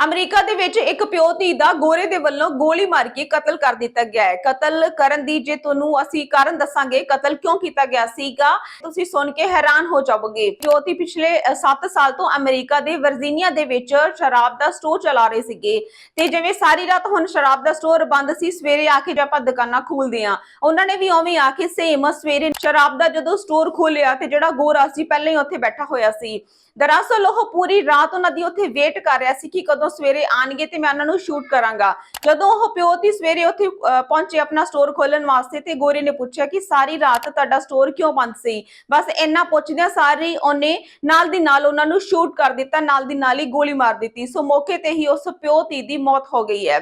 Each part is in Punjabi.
ਅਮਰੀਕਾ ਦੇ ਵਿੱਚ ਇੱਕ ਪਿਓ ਧੀ ਦਾ ਗੋਰੇ ਦੇ ਵੱਲੋਂ ਗੋਲੀ ਮਾਰ ਕੇ ਕਤਲ ਕਰ ਦਿੱਤਾ ਗਿਆ ਹੈ। ਕਤਲ ਕਰਨ ਦੀ ਜੇ ਤੁਹਾਨੂੰ ਅਸੀਂ ਕਾਰਨ ਦੱਸਾਂਗੇ, ਕਤਲ ਕਿਉਂ ਕੀਤਾ ਗਿਆ ਸੀਗਾ, ਤੁਸੀਂ ਸੁਣ ਕੇ ਹੈਰਾਨ ਹੋ ਜਾਵੋਗੇ। ਪਿਓ ਧੀ ਪਿਛਲੇ 7 ਸਾਲ ਤੋਂ ਅਮਰੀਕਾ ਦੇ ਵਰਜੀਨੀਆ ਦੇ ਵਿੱਚ ਸ਼ਰਾਬ ਦਾ ਸਟੋਰ ਚਲਾ ਰਹੇ ਸੀਗੇ। ਤੇ ਜਿਵੇਂ ਸਾਰੀ ਰਾਤ ਹੁਣ ਸ਼ਰਾਬ ਦਾ ਸਟੋਰ ਬੰਦ ਸੀ, ਸਵੇਰੇ ਆ ਕੇ ਜੇ ਆਪਾਂ ਦੁਕਾਨਾਂ ਖੋਲਦੇ ਆ ਉਹਨਾਂ ਨੇ ਵੀ ਉਵੇਂ ਆ ਕੇ ਸੇਮ ਸਵੇਰੇ ਸ਼ਰਾਬ ਦਾ ਜਦੋਂ ਸਟੋਰ ਖੋਲਿਆ ਤੇ ਜਿਹੜਾ ਗੋਰਾ ਸੀ, ਪਹਿਲਾਂ ਹੀ ਉੱਥੇ ਬੈਠਾ ਹੋਇਆ ਸੀ। ਦਰਅਸਲ ਉਹ ਪੂਰੀ ਰਾਤ ਉਹਨਾਂ ਦੀ ਉੱਥੇ ਵੇਟ ਕਰ ਰਿਹਾ ਸੀ ਕਿ ਕਦੋਂ ਸਵੇਰੇ ਆਣਗੇ ਤੇ ਮੈਂ ਉਹਨਾਂ ਨੂੰ ਸ਼ੂਟ ਕਰਾਂਗਾ। ਜਦੋਂ ਉਹ ਪਿਓ ਦੀ ਸਵੇਰੇ ਉੱਥੇ ਪਹੁੰਚੇ ਆਪਣਾ ਸਟੋਰ ਖੋਲਣ ਵਾਸਤੇ ਤੇ ਗੋਰੇ ਨੇ ਪੁੱਛਿਆ ਕਿ ਸਾਰੀ ਰਾਤ ਤੁਹਾਡਾ ਸਟੋਰ ਕਿਉਂ ਬੰਦ ਸੀ? ਬਸ ਇੰਨਾ ਪੁੱਛਦਿਆਂ ਸਾਰੀ ਉਹਨੇ ਨਾਲ ਦੀ ਨਾਲ ਉਹਨਾਂ ਨੂੰ ਸ਼ੂਟ ਕਰ ਦਿੱਤਾ, ਨਾਲ ਦੀ ਨਾਲ ਹੀ ਗੋਲੀ ਮਾਰ ਦਿੱਤੀ। ਸੋ ਮੌਕੇ ਤੇ ਹੀ ਉਸ ਪਿਓ ਧੀ ਦੀ ਮੌਤ ਹੋ ਗਈ ਹੈ।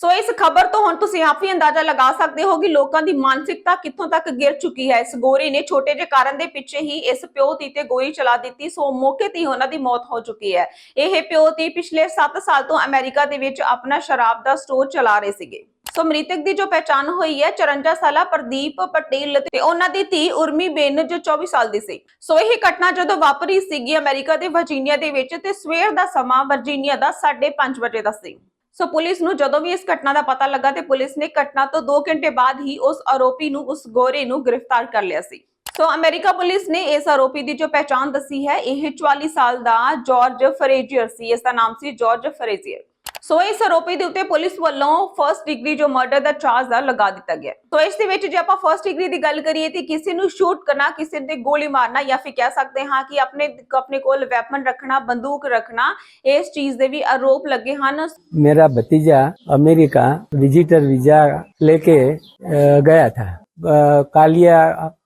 ਸੋ ਇਸ ਖਬਰ ਤੋਂ ਹੁਣ ਤੁਸੀਂ ਆਪ ਹੀ ਅੰਦਾਜ਼ਾ ਲਗਾ ਸਕਦੇ ਹੋ ਕਿ ਲੋਕਾਂ ਦੀ ਮਾਨਸਿਕਤਾ ਕਿੱਥੋਂ ਤੱਕ ਗਿਰ ਚੁੱਕੀ ਹੈ। ਇਸ ਗੋਰੀ ਨੇ ਛੋਟੇ ਜਿਹੇ ਕਾਰਨ ਦੇ ਪਿੱਛੇ ਹੀ ਇਸ ਪਿਓ ਧੀ ਤੇ ਗੋਲੀ ਚਲਾ ਦਿੱਤੀ। ਸੋ ਮੌਕੇ ਤੇ ਹੀ ਉਹਨਾਂ ਦੀ ਮੌਤ ਹੋ ਚੁੱਕੀ ਹੈ। ਇਹ ਪਿਓ ਧੀ ਪਿਛਲੇ 7 ਸਾਲ ਤੋਂ ਅਮਰੀਕਾ ਦੇ ਵਿੱਚ ਆਪਣਾ ਸ਼ਰਾਬ ਦਾ ਸਟੋਰ ਚਲਾ ਰਹੇ ਸੀਗੇ। ਸੋ ਮ੍ਰਿਤਕ ਦੀ ਜੋ ਪਹਿਚਾਣ ਹੋਈ ਹੈ 54 ਸਾਲਾ ਪ੍ਰਦੀਪ ਪਟੇਲ ਤੇ ਉਹਨਾਂ ਦੀ ਧੀ ਉਰਮੀ ਬੇਨ, ਜੋ 24 ਸਾਲ ਦੀ ਸੀ। ਸੋ ਇਹ ਘਟਨਾ ਜਦੋਂ ਵਾਪਰੀ ਸੀਗੀ ਅਮਰੀਕਾ ਦੇ ਵਰਜੀਨੀਆ ਦੇ ਵਿੱਚ ਤੇ ਸਵੇਰ ਦਾ ਸਮਾਂ ਵਰਜੀਨੀਆ ਦਾ 5:30 ਵਜੇ ਦਾ ਸੀ। ਸੋ ਪੁਲਿਸ ਨੂੰ ਜਦੋਂ ਵੀ ਇਸ ਘਟਨਾ ਦਾ ਪਤਾ ਲੱਗਾ ਤੇ ਪੁਲਿਸ ਨੇ ਘਟਨਾ ਤੋਂ 2 ਘੰਟੇ ਬਾਅਦ ਹੀ ਉਸ ਆਰੋਪੀ ਨੂੰ, ਉਸ ਗੋਰੇ ਨੂੰ ਗ੍ਰਿਫਤਾਰ ਕਰ ਲਿਆ ਸੀ। ਸੋ ਅਮਰੀਕਾ ਪੁਲਿਸ ਨੇ ਇਸ ਆਰੋਪੀ ਦੀ ਜੋ ਪਹਿਚਾਣ ਦੱਸੀ ਹੈ, ਇਹ 44 ਸਾਲ ਦਾ ਜਾਰਜ ਫਰੇਜੀਅਰ ਸੀ। ਇਸ ਦਾ ਨਾਮ ਸੀ ਜਾਰਜ ਫਰੇਜੀਅਰ ਸੋ ਇਸ ਆਰੋਪੀ ਦੇ ਉੱਤੇ ਪੁਲਿਸ ਵੱਲੋਂ ਫਰਸਟ ਡਿਗਰੀ ਜੋ ਮਰਡਰ ਦਾ ਚਾਰਜ ਦਾ ਲਗਾ ਦਿੱਤਾ ਗਿਆ ਸੋ ਇਸ ਦੇ ਵਿੱਚ ਜੇ ਆਪਾਂ ਫਰਸਟ ਡਿਗਰੀ ਦੀ ਗੱਲ ਕਰੀਏ ਤੇ ਕਿਸੇ ਨੂੰ ਸ਼ੂਟ ਕਰਨਾ ਕਿਸੇ ਤੇ ਗੋਲੀ ਮਾਰਨਾ ਜਾਂ ਫਿਰ ਕਹਿ ਸਕਦੇ ਹਾਂ ਕਿ ਆਪਣੇ ਆਪਣੇ ਕੋਲ ਵੈਪਨ ਰੱਖਣਾ ਬੰਦੂਕ ਰੱਖਣਾ ਇਸ ਚੀਜ਼ ਦੇ ਵੀ ਆਰੋਪ ਲੱਗੇ ਹਨ मेरा भतीजा अमेरिका विजिटर वीजा लेके अ, गया था अ, कालिया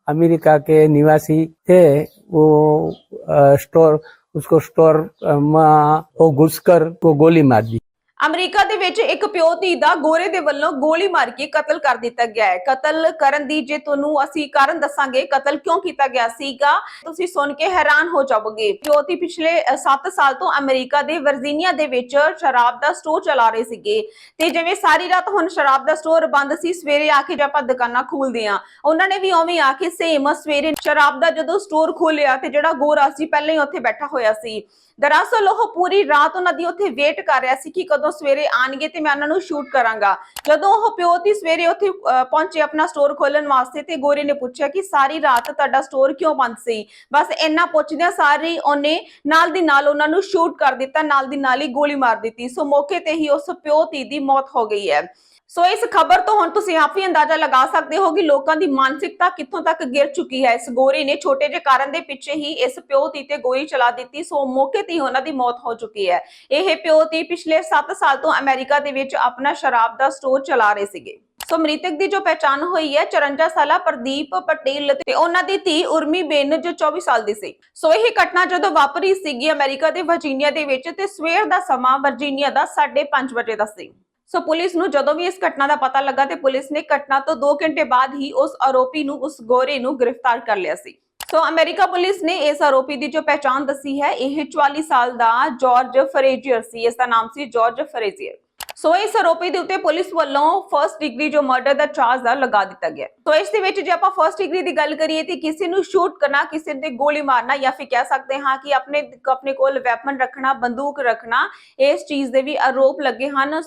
अमेरिका के निवासी थे वो अ, स्टोर उसको स्टोर अ, में वो घुसकर वो गोली मार दी ਅਮਰੀਕਾ ਦੇ ਵਿੱਚ ਇੱਕ ਪਿਓ ਧੀ ਦਾ ਗੋਰੇ ਦੇ ਵੱਲੋਂ ਗੋਲੀ ਮਾਰ ਕੇ ਕਤਲ ਕਰ ਦਿੱਤਾ ਗਿਆ ਹੈ। ਕਤਲ ਕਰਨ ਦੀ ਜੇ ਤੁਹਾਨੂੰ ਅਸੀਂ ਕਾਰਨ ਦੱਸਾਂਗੇ, ਕਤਲ ਕਿਉਂ ਕੀਤਾ ਗਿਆ ਸੀਗਾ, ਤੁਸੀਂ ਸੁਣ ਕੇ ਹੈਰਾਨ ਹੋ ਜਾਵੋਗੇ। ਪਿਓ ਧੀ ਪਿਛਲੇ 7 ਸਾਲ ਤੋਂ ਅਮਰੀਕਾ ਦੇ ਵਰਜੀਨੀਆ ਦੇ ਵਿੱਚ ਸ਼ਰਾਬ ਦਾ ਸਟੋਰ ਚਲਾ ਰਹੇ ਸੀਗੇ। ਤੇ ਜਿਵੇਂ ਸਾਰੀ ਰਾਤ ਹੁਣ ਸ਼ਰਾਬ ਦਾ ਸਟੋਰ ਬੰਦ ਸੀ, ਸਵੇਰੇ ਆ ਕੇ ਜੇ ਆਪਾਂ ਦੁਕਾਨਾਂ ਖੋਲਦੇ ਆ ਉਹਨਾਂ ਨੇ ਵੀ ਉਵੇਂ ਆ ਕੇ ਸੇਮ ਸਵੇਰੇ ਸ਼ਰਾਬ ਦਾ ਜਦੋਂ ਸਟੋਰ ਖੋਲਿਆ ਤੇ ਜਿਹੜਾ ਗੋਰਾ ਸੀ, ਪਹਿਲਾਂ ਹੀ ਉੱਥੇ ਬੈਠਾ ਹੋਇਆ ਸੀ। ਦਰਅਸਲ ਉਹ ਪੂਰੀ ਰਾਤ ਉਹਨਾਂ ਦੀ ਉੱਥੇ ਵੇਟ ਕਰ ਰਿਹਾ ਸੀ ਕਿ ਕਦੋਂ ਸਵੇਰੇ ਆਣਗੇ ਤੇ ਮੈਂ ਉਹਨਾਂ ਨੂੰ ਸ਼ੂਟ ਕਰਾਂਗਾ। ਜਦੋਂ ਉਹ ਪਿਓ ਦੀ ਸਵੇਰੇ ਉੱਥੇ ਪਹੁੰਚੇ ਆਪਣਾ ਸਟੋਰ ਖੋਲਣ ਵਾਸਤੇ ਤੇ ਗੋਰੇ ਨੇ ਪੁੱਛਿਆ ਕਿ ਸਾਰੀ ਰਾਤ ਤੁਹਾਡਾ ਸਟੋਰ ਕਿਉਂ ਬੰਦ ਸੀ? ਬਸ ਇੰਨਾ ਪੁੱਛਦਿਆਂ ਸਾਰੀ ਉਹਨੇ ਨਾਲ ਦੀ ਨਾਲ ਉਹਨਾਂ ਨੂੰ ਸ਼ੂਟ ਕਰ ਦਿੱਤਾ, ਨਾਲ ਦੀ ਨਾਲ ਹੀ ਗੋਲੀ ਮਾਰ ਦਿੱਤੀ। ਸੋ ਮੌਕੇ ਤੇ ਹੀ ਉਸ ਪਿਓ ਧੀ ਦੀ ਮੌਤ ਹੋ ਗਈ ਹੈ। ਸੋ ਇਸ ਖਬਰ ਤੋਂ ਹੁਣ ਤੁਸੀਂ ਆਪ ਹੀ ਅੰਦਾਜ਼ਾ ਲਗਾ ਸਕਦੇ ਹੋ ਕਿ ਲੋਕਾਂ ਦੀ ਮਾਨਸਿਕਤਾ ਕਿੱਥੋਂ ਤੱਕ ਗਿਰ ਚੁੱਕੀ ਹੈ। ਇਸ ਗੋਰੀ ਨੇ ਛੋਟੇ ਜਿਹੇ ਕਾਰਨ ਦੇ ਪਿੱਛੇ ਹੀ ਇਸ ਪਿਓ ਧੀ ਤੇ ਗੋਲੀ ਚਲਾ ਦਿੱਤੀ। ਸੋ ਮੌਕੇ ਤੇ ਹੀ ਉਹਨਾਂ ਦੀ ਮੌਤ ਹੋ ਚੁੱਕੀ ਹੈ। ਇਹ ਪਿਓ ਧੀ ਪਿਛਲੇ 7 ਸਾਲ ਤੋਂ ਅਮਰੀਕਾ ਦੇ ਵਿੱਚ ਆਪਣਾ ਸ਼ਰਾਬ ਦਾ ਸਟੋਰ ਚਲਾ ਰਹੇ ਸੀਗੇ। ਸੋ ਮ੍ਰਿਤਕ ਦੀ ਜੋ ਪਹਿਚਾਣ ਹੋਈ ਹੈ 54 ਸਾਲਾ ਪ੍ਰਦੀਪ ਪਟੇਲ ਤੇ ਉਹਨਾਂ ਦੀ ਧੀ ਉਰਮੀ ਬੇਨ ਜੋ 24 ਸਾਲ ਦੀ ਸੀ। ਸੋ ਇਹ ਘਟਨਾ ਜਦੋਂ ਵਾਪਰੀ ਸੀਗੀ ਅਮਰੀਕਾ ਦੇ ਵਰਜੀਨੀਆ ਦੇ ਵਿੱਚ ਤੇ ਸਵੇਰ ਦਾ ਸਮਾਂ ਵਰਜੀਨੀਆ ਦਾ 5:30 ਵਜੇ ਦਾ ਸੀ। ਸੋ ਪੁਲਿਸ ਨੂੰ ਜਦੋਂ ਵੀ ਇਸ ਘਟਨਾ ਦਾ ਪਤਾ ਲੱਗਾ ਤੇ ਪੁਲਿਸ ਨੇ ਘਟਨਾ ਤੋਂ 2 ਘੰਟੇ ਬਾਅਦ ਹੀ ਉਸ ਆਰੋਪੀ ਨੂੰ, ਉਸ ਗੋਰੇ ਨੂੰ ਗ੍ਰਿਫਤਾਰ ਕਰ ਲਿਆ ਸੀ। ਸੋ ਅਮਰੀਕਾ ਪੁਲਿਸ ਨੇ ਇਸ ਆਰੋਪੀ ਦੀ ਜੋ ਪਹਿਚਾਣ ਦੱਸੀ ਹੈ, ਇਹ 44 ਸਾਲ ਦਾ ਜਾਰਜ ਫਰੇਜੀਅਰ ਸੀ। ਇਸ ਦਾ ਨਾਮ ਸੀ ਜਾਰਜ ਫਰੇਜੀਅਰ ਸੋ ਇਸ ਆਰੋਪੀ ਦੇ ਉੱਤੇ ਪੁਲਿਸ ਵੱਲੋਂ ਫਰਸਟ ਡਿਗਰੀ ਜੋ ਮਰਡਰ ਦਾ ਚਾਰਜ ਦਾ ਲਗਾ ਦਿੱਤਾ ਗਿਆ। ਸੋ ਇਸ ਦੇ ਵਿੱਚ ਜੇ ਆਪਾਂ ਫਰਸਟ ਡਿਗਰੀ ਦੀ ਗੱਲ ਕਰੀਏ ਤੇ ਕਿਸੇ ਨੂੰ ਸ਼ੂਟ ਕਰਨਾ, ਕਿਸੇ ਤੇ ਗੋਲੀ ਮਾਰਨਾ ਜਾਂ ਫਿਰ ਕਹਿ ਸਕਦੇ ਹਾਂ ਕਿ ਆਪਣੇ ਆਪਣੇ ਕੋਲ ਵੈਪਨ ਰੱਖਣਾ, ਬੰਦੂਕ ਰੱਖਣਾ, ਇਸ ਚੀਜ਼ ਦੇ ਵੀ ਆਰੋਪ ਲੱਗੇ ਹਨ।